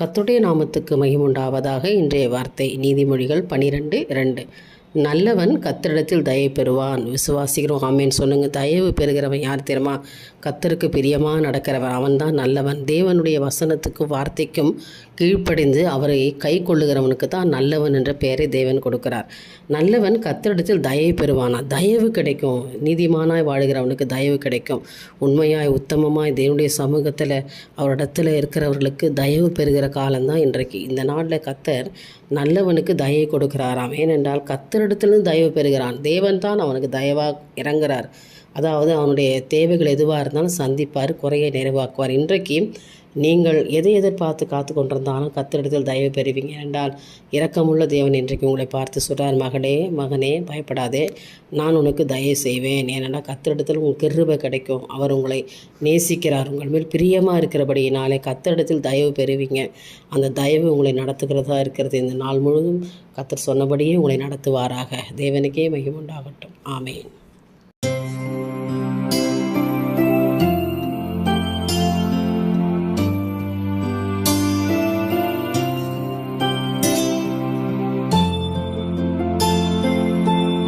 கத்துடைய நாமத்துக்கு மகிமுண்டாவதாக இன்றைய வார்த்தை. நீதிமொழிகள் பனிரெண்டு இரண்டு. நல்லவன் கத்தரிடத்தில் தயை பெறுவான். விசுவாசிக்கிறோம். ஆமேன். சொல்லுங்க. தயவு பெறுகிறவன் யார் தெரியுமா? கத்தருக்கு பிரியமாக நடக்கிறவன். அவன்தான் நல்லவன். தேவனுடைய வசனத்துக்கும் வார்த்தைக்கும் கீழ்ப்படைந்து அவரை கை கொள்ளுகிறவனுக்கு தான் நல்லவன் என்ற பெயரை தேவன் கொடுக்கிறார். நல்லவன் கத்தரிடத்தில் தயை பெறுவானா? தயவு கிடைக்கும். நீதிமானாய் வாழுகிறவனுக்கு தயவு கிடைக்கும். உண்மையாய் உத்தமமாய் தேவனுடைய சமூகத்தில் அவரிடத்தில் இருக்கிறவர்களுக்கு தயவு பெறுகிற காலம்தான் இன்றைக்கு. இந்த நாளில் கத்தர் நல்லவனுக்கு தயை கொடுக்கிறாராம். ஏனென்றால் கத்தர் மனுஷரிடத்திலும் தயவு பெறுகிறான். தேவன் தான் அவனுக்கு தயவாக இறங்குறார் அதாவது அவனுடைய தேவைகள் எதுவாக இருந்தாலும் சந்திப்பார் குறையை நிறைவாக்குவார். இன்றைக்கு நீங்கள் எதை எதிர்பார்த்து காத்து கொண்டிருந்தாலும் கத்தரிடத்தில் தயவு பெறுவீங்க. என்றால் இரக்கமுள்ள தேவன் இன்றைக்கு உங்களை பார்த்து சொல்கிறார் மகளே மகனே பயப்படாதே. நான் உனக்கு தயவு செய்வேன். ஏனென்றால் கத்தரிடத்தில் உங்கள் கிருபை கிடைக்கும். அவர் உங்களை நேசிக்கிறார். உங்கள் மேல் பிரியமாக இருக்கிறபடியினாலே கத்தரிடத்தில் தயவு பெறுவீங்க. அந்த தயவு உங்களை நடத்துகிறதா இருக்கிறது. இந்த நாள் முழுவதும் கத்தர் சொன்னபடியே உங்களை நடத்துவாராக. தேவனுக்கே மகிமுண்டாகட்டும் ஆமேன்.